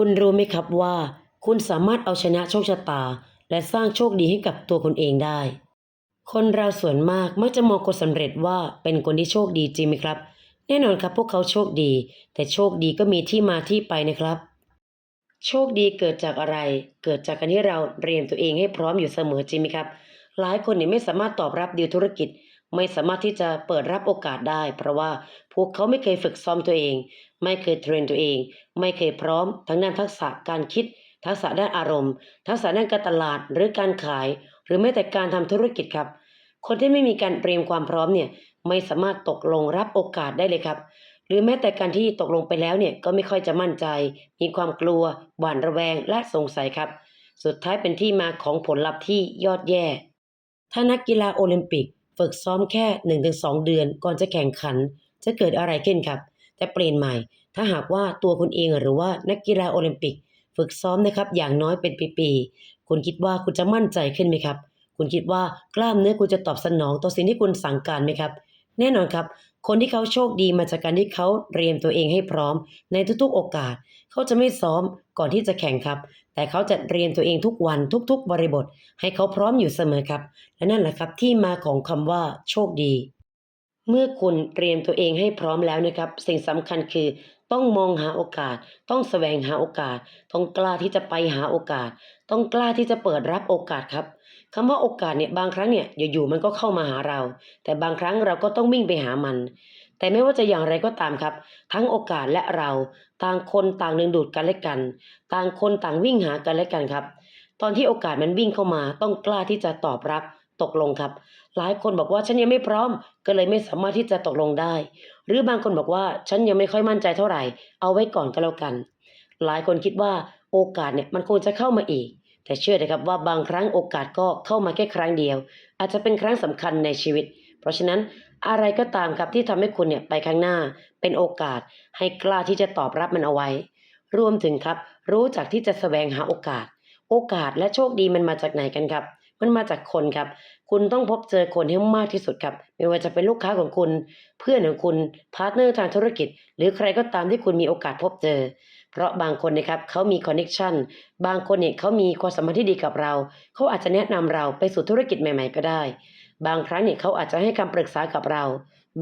คุณรู้ไหมครับว่า คุณสามารถเอาชนะโชคชะตา และสร้างโชคดีให้กับตัวคุณเองได้ คนเราส่วนมากมักจะมองคนสำเร็จว่าเป็นคนที่โชคดีจริงไหมครับ แน่นอนครับพวกเขาโชคดี แต่โชคดีก็มีที่มาที่ไปนะครับ โชคดีเกิดจากอะไร เกิดจากการที่เราเรียมตัวเองให้พร้อมอยู่เสมอจริงไหมครับ หลายคนเนี่ยไม่สามารถตอบรับดีลธุรกิจ ไม่สามารถที่จะเปิดรับโอกาสได้ เพราะว่าพวกเขาไม่เคยฝึกซ้อมตัวเอง ไม่เคยเทรนตัวเอง ไม่เคยพร้อมทั้งด้านทักษะการคิด ทักษะด้านอารมณ์ ทักษะด้านการตลาดหรือการขาย หรือแม้แต่การทำธุรกิจครับ คนที่ไม่มีการเตรียมความพร้อมเนี่ยไม่สามารถตกลงรับโอกาสได้เลยครับหรือแม้แต่การที่ตกลงไปแล้วเนี่ยก็ไม่ค่อยจะมั่นใจ มีความกลัว หวาดระแวง และสงสัยครับ สุดท้ายเป็นที่มาของผลลัพธ์ที่ยอดแย่ ถ้านักกีฬาโอลิมปิก ฝึกซ้อมแค่ 1-2 เดือนก่อนจะแข่งขัน จะเกิดอะไรขึ้นครับ แต่เปลี่ยนใหม่ ถ้าหากว่าตัวคุณเองหรือว่านักกีฬาโอลิมปิก ฝึกซ้อมนะครับอย่างน้อยเป็นปีๆคุณคิดว่าคุณจะมั่นใจขึ้นไหมครับ คุณคิดว่ากล้ามเนื้อคุณจะตอบสนองต่อสิ่งที่คุณสั่งการไหมครับ แน่นอนครับ คนที่เขาโชคดีมาจากการที่เขาเตรียมตัวเองให้พร้อมในทุกๆ โอกาส เขาจะไม่ซ้อมก่อนที่จะแข่งครับ แต่เขาจะเรียมตัวเองทุกวันทุกๆ บริบท ให้เขาพร้อมอยู่เสมอครับ และนั่นแหละครับที่มาของคำว่าโชคดี เมื่อคุณเตรียมตัวเองให้พร้อมแล้วนะครับ สิ่งสำคัญคือต้องมองหาโอกาส ต้องแสวงหาโอกาส ต้องกล้าที่จะไปหาโอกาส ต้องกล้าที่จะเปิดรับโอกาสครับคำว่าโอกาสเนี่ยบางครั้งเนี่ยอยู่ๆมันก็เข้ามาหาเรา แต่บางครั้งเราก็ต้องวิ่งไปหามัน แต่ไม่ว่าจะอย่างไรก็ตามครับ ทั้งโอกาสและเราต่างคนต่างดึงดูดกันและกัน ต่างคนต่างวิ่งหากันและกันครับ ตอนที่โอกาสมันวิ่งเข้ามาต้องกล้าที่จะตอบรับตกลงครับ หลายคนบอกว่าฉันยังไม่พร้อม ก็เลยไม่สามารถที่จะตกลงได้ หรือบางคนบอกว่าฉันยังไม่ค่อยมั่นใจเท่าไหร่ เอาไว้ก่อนก็แล้วกัน หลายคนคิดว่าโอกาสเนี่ยมันคงจะเข้ามาอีก แต่เชื่อนะครับว่าบางครั้งโอกาสก็เข้ามาแค่ครั้งเดียว อาจจะเป็นครั้งสำคัญในชีวิต เพราะฉะนั้นอะไรก็ตามครับที่ทำให้คุณเนี่ยไปข้างหน้าเป็นโอกาส ให้กล้าที่จะตอบรับมันเอาไว้ รวมถึงครับ รู้จักที่จะแสวงหาโอกาส โอกาสและโชคดีมันมาจากไหนกันครับ มันมาจากคนครับ คุณต้องพบเจอคนให้มากที่สุดครับ ไม่ว่าจะเป็นลูกค้าของคุณ เพื่อนของคุณพาร์ทเนอร์ทางธุรกิจ หรือใครก็ตามที่คุณมีโอกาสพบเจอเพราะบางคนนะครับเขามีคอนเน็ชันบางคนเนี่ยเขามีความสัมพันธ์ที่ดีกับเรา เขาอาจจะแนะนำเราไปสู่ธุรกิจใหม่ ๆ ก็ได้ บางครั้งเนี่ยเขาอาจจะให้คำปรึกษากับเรา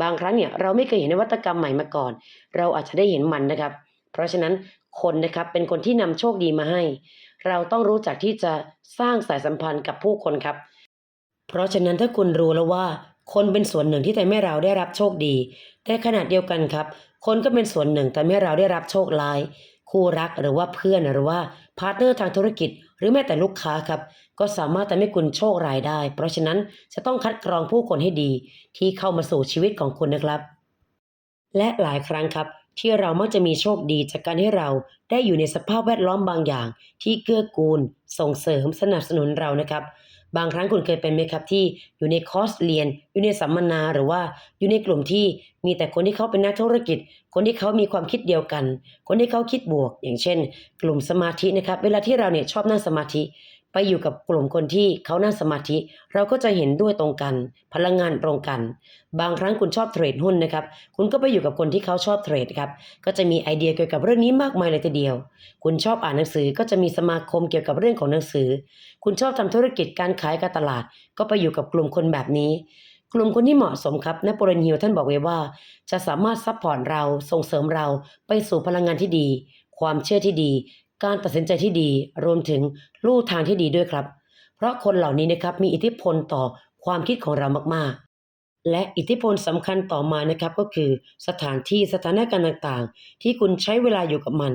บางครั้งเนี่ยเราไม่เคยเห็นนวัตกรรมใหม่มาก่อน เราอาจจะได้เห็นมันนะครับ เพราะฉะนั้นคนนะครับเป็นคนที่นำโชคดีมาให้ เราต้องรู้จักที่จะสร้างสายสัมพันธ์กับผู้คนครับ เพราะฉะนั้นถ้าคุณรู้แล้วว่า คนเป็นส่วนหนึ่งที่ทำให้เราได้รับโชคดี แต่ขณะเดียวกันครับ คนก็เป็นส่วนหนึ่งทำให้เราได้รับโชคร้าย คู่รักหรือว่าเพื่อนหรือว่าพาร์ทเนอร์ทางธุรกิจ หรือแม้แต่ลูกค้าครับ ก็สามารถทำให้คุณโชครายได้ เพราะฉะนั้นจะต้องคัดกรองผู้คนให้ดี ที่เข้ามาสู่ชีวิตของคุณนะครับ และหลายครั้งครับ ที่เรามักจะมีโชคดีจากการที่เราได้อยู่ในสภาพแวดล้อมบางอย่าง ที่เกื้อกูล ส่งเสริมสนับสนุนเรานะครับ บางครั้งคุณเคยเป็นไหมครับที่อยู่ในคอร์สเรียน อยู่ในสัมมนาหรือว่าอยู่ในกลุ่มที่มีแต่คนที่เขาเป็นนักธุรกิจ คนที่เขามีความคิดเดียวกัน คนที่เขาคิดบวก อย่างเช่น กลุ่มสมาธินะครับ เวลาที่เราเนี่ยชอบนั่งสมาธิ ไปอยู่กับกลุ่มคนที่เขานั่งสมาธิ เราก็จะเห็นด้วยตรงกัน พลังงานตรงกัน บางครั้งคุณชอบเทรดหุ้นนะครับ คุณก็ไปอยู่กับคนที่เขาชอบเทรดครับ ก็จะมีไอเดียเกี่ยวกับเรื่องนี้มากมายเลยทีเดียว คุณชอบอ่านหนังสือก็จะมีสมาคมเกี่ยวกับเรื่องของหนังสือ คุณชอบทำธุรกิจการขายการตลาด ก็ไปอยู่กับกลุ่มคนแบบนี้กลุ่มคนที่เหมาะสมครับนโปเลียนฮิลท่านบอกไว้ว่า จะสามารถซัพพอร์ตเราส่งเสริมเราไปสู่พลังงานที่ดี ความเชื่อที่ดี การตัดสินใจที่ดีรวมถึงลู่ทางที่ดีด้วยครับ เพราะคนเหล่านี้นะครับมีอิทธิพลต่อความคิดของเรามากๆ และอิทธิพลสำคัญต่อมานะครับก็คือสถานที่สถานการณ์ต่างๆ ที่คุณใช้เวลาอยู่กับมัน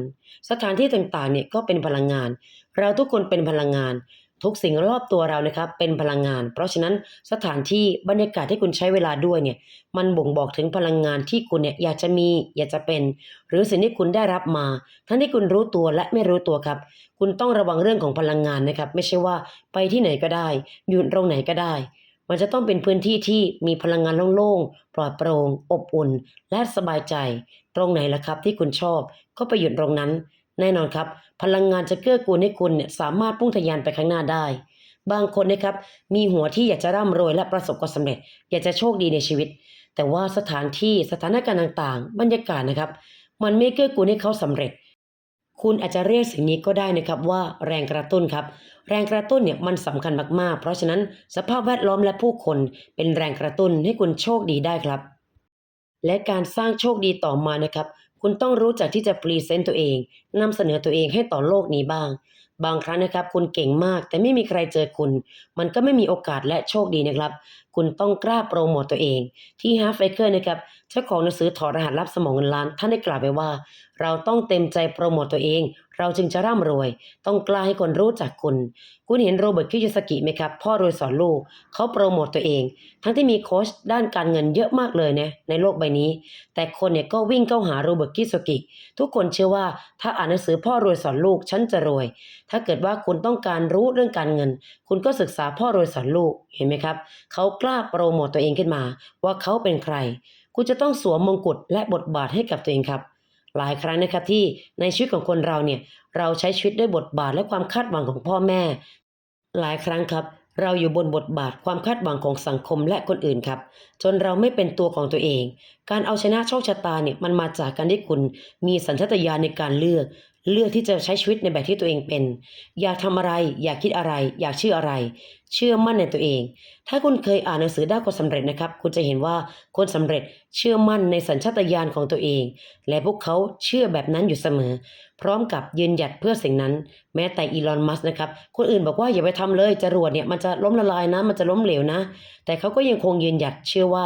สถานที่ต่างๆเนี่ยก็เป็นพลังงาน เราทุกคนเป็นพลังงาน ทุกสิ่งรอบตัวเรานะครับเป็นพลังงาน เพราะฉะนั้นสถานที่บรรยากาศที่คุณใช้เวลาด้วยเนี่ยมันบ่งบอกถึงพลังงานที่คุณเนี่ยอยากจะมีอยากจะเป็น หรือสิ่งที่คุณได้รับมา ทั้งที่คุณรู้ตัวและไม่รู้ตัวครับ คุณต้องระวังเรื่องของพลังงานนะครับ ไม่ใช่ว่าไปที่ไหนก็ได้ อยู่ตรงไหนก็ได้ มันจะต้องเป็นพื้นที่ที่มีพลังงานโล่งๆปลอดโปร่งอบอุ่น และสบายใจ ตรงไหนล่ะครับที่คุณชอบก็ไปหยุดตรงนั้น แน่นอนครับ พลังงานจะเกื้อกูลให้คุณเนี่ยสามารถพุ่งทะยานไปข้างหน้าได้ บางคนนะครับมีหัวที่อยากจะร่ำรวยและประสบความสำเร็จ อยากจะโชคดีในชีวิต แต่ว่าสถานที่สถานการณ์ต่างๆ บรรยากาศนะครับ มันไม่เกื้อกูลให้เขาสำเร็จ คุณอาจจะเรียกสิ่งนี้ก็ได้นะครับว่าแรงกระตุ้นครับ แรงกระตุ้นเนี่ยมันสำคัญมากๆ เพราะฉะนั้นสภาพแวดล้อมและผู้คนเป็นแรงกระตุ้นให้คุณโชคดีได้ครับและการสร้างโชคดีต่อมานะครับ คุณต้องรู้จักที่จะพรีเซนต์ตัวเองนำเสนอตัวเองให้ต่อโลกนี้บ้าง บางครั้งนะครับ คุณเก่งมาก แต่ไม่มีใครเจอคุณ มันก็ไม่มีโอกาสและโชคดีนะครับ คุณต้องกล้าโปรโมตตัวเอง ที่ฮาร์ฟไฟเกอร์นะครับเจ้าของหนังสือถอดรหัสลับสมองเงินล้านท่านได้กล่าวไว้ว่า เราต้องเต็มใจโปรโมตตัวเอง เราจึงจะร่ำรวย ต้องกล้าให้คนรู้จักคุณ คุณเห็นโรเบิร์ตคิยาสกิไหมครับ พ่อรวยสอนลูก เขาโปรโมตตัวเอง ทั้งที่มีโค้ชด้านการเงินเยอะมากเลยนะในโลกใบนี้ แต่คนเนี่ยก็วิ่งเข้าหาโรเบิร์ตคิยาสกิทุกคนเชื่อว่าถ้าอ่านหนังสือพ่อรวยสอนลูกฉันจะรวย ถ้าเกิดว่าคุณต้องการรู้เรื่องการเงิน คุณก็ศึกษาพ่อรวยสอนลูกเห็นไหมครับเขากล้าโปรโมตตัวเองขึ้นมา ว่าเขาเป็นใคร คุณจะต้องสวมมงกุฎและบทบาทให้กับตัวเองครับ หลายครั้งนะครับที่ในชีวิตของคนเราเนี่ยเราใช้ชีวิตด้วยบทบาทและความคาดหวังของพ่อแม่ หลายครั้งครับ เราอยู่บนบทบาทความคาดหวังของสังคมและคนอื่นครับ จนเราไม่เป็นตัวของตัวเอง การเอาชนะโชคชะตาเนี่ยมันมาจากการที่คุณมีสัญชาตญาณในการเลือก เลือกที่จะใช้ชีวิตในแบบที่ตัวเองเป็น อยากทำอะไร อยากคิดอะไร อยากเชื่ออะไร เชื่อมั่นในตัวเอง ถ้าคุณเคยอ่านหนังสือด้านความสำเร็จนะครับ คุณจะเห็นว่าคนสำเร็จเชื่อมั่นในสัญชาตญาณของตัวเอง และพวกเขาเชื่อแบบนั้นอยู่เสมอ พร้อมกับยืนหยัดเพื่อสิ่งนั้น แม้แต่อีลอนมัสนะครับ คนอื่นบอกว่าอย่าไปทำเลยจรวดเนี่ยมันจะล้มละลายนะ มันจะล้มเหลวนะ แต่เขาก็ยังคงยืนหยัดเชื่อว่า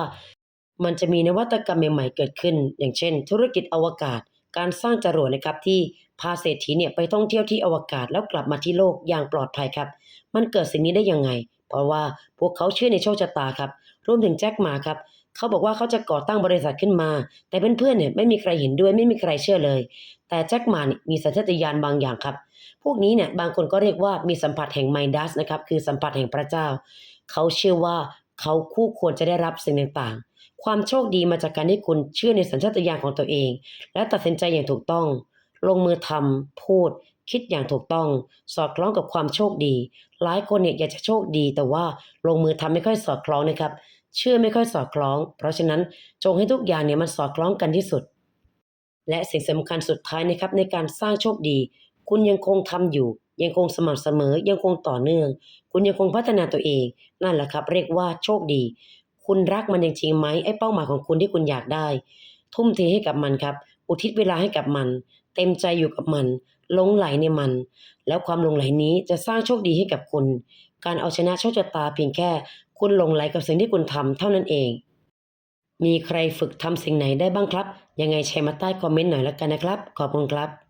มันจะมีนวัตกรรมใหม่ๆเกิดขึ้น อย่างเช่น ธุรกิจอวกาศ การสร้างจรวดนะครับที่ พาเศรษฐีเนี่ยไปท่องเที่ยวที่อวกาศแล้วกลับมาที่โลกอย่างปลอดภัยครับ มันเกิดสิ่งนี้ได้ยังไง เพราะว่าพวกเขาเชื่อในโชคชะตาครับ รวมถึงแจ็คหมาครับ เขาบอกว่าเขาจะก่อตั้งบริษัทขึ้นมา แต่เพื่อนๆเนี่ยไม่มีใครเห็นด้วยไม่มีใครเชื่อเลย แต่แจ็คหมาเนี่ยมีสัญชาตญาณบางอย่างครับ พวกนี้เนี่ยบางคนก็เรียกว่ามีสัมผัสแห่งไมดัสนะครับ คือสัมผัสแห่งพระเจ้า เขาเชื่อว่าเขาคู่ควรจะได้รับสิ่งต่างๆ ความโชคดีมาจากการที่คุณเชื่อในสัญชาตญาณของตัวเอง และตัดสินใจอย่างถูกต้อง ลงมือทำพูด คิดอย่างถูกต้อง สอดคล้องกับความโชคดี หลายคนเนี่ยอยากจะโชคดี แต่ว่าลงมือทำไม่ค่อยสอดคล้องนะครับ เชื่อไม่ค่อยสอดคล้อง เพราะฉะนั้นจงให้ทุกอย่างเนี่ยมันสอดคล้องกันที่สุด และสิ่งสำคัญสุดท้ายนะครับในการสร้างโชคดี คุณยังคงทำอยู่ ยังคงสม่ำเสมอ ยังคงต่อเนื่อง คุณยังคงพัฒนาตัวเอง นั่นแหละครับ เรียกว่าโชคดี คุณรักมันจริงๆไหมไอ้เป้าหมายของคุณที่คุณอยากได้ ทุ่มเทให้กับมันครับอุทิศเวลาให้กับมัน เต็มใจอยู่กับมันหลงไหลในมัน แล้วความหลงไหลนี้จะสร้างโชคดีให้กับคุณ การเอาชนะโชคชะตาเพียงแค่ คุณหลงไหลกับสิ่งที่คุณทำเท่านั้นเอง มีใครฝึกทำสิ่งไหนได้บ้างครับ ยังไงแชร์มาใต้คอมเมนต์หน่อยละกันนะครับ ขอบคุณครับ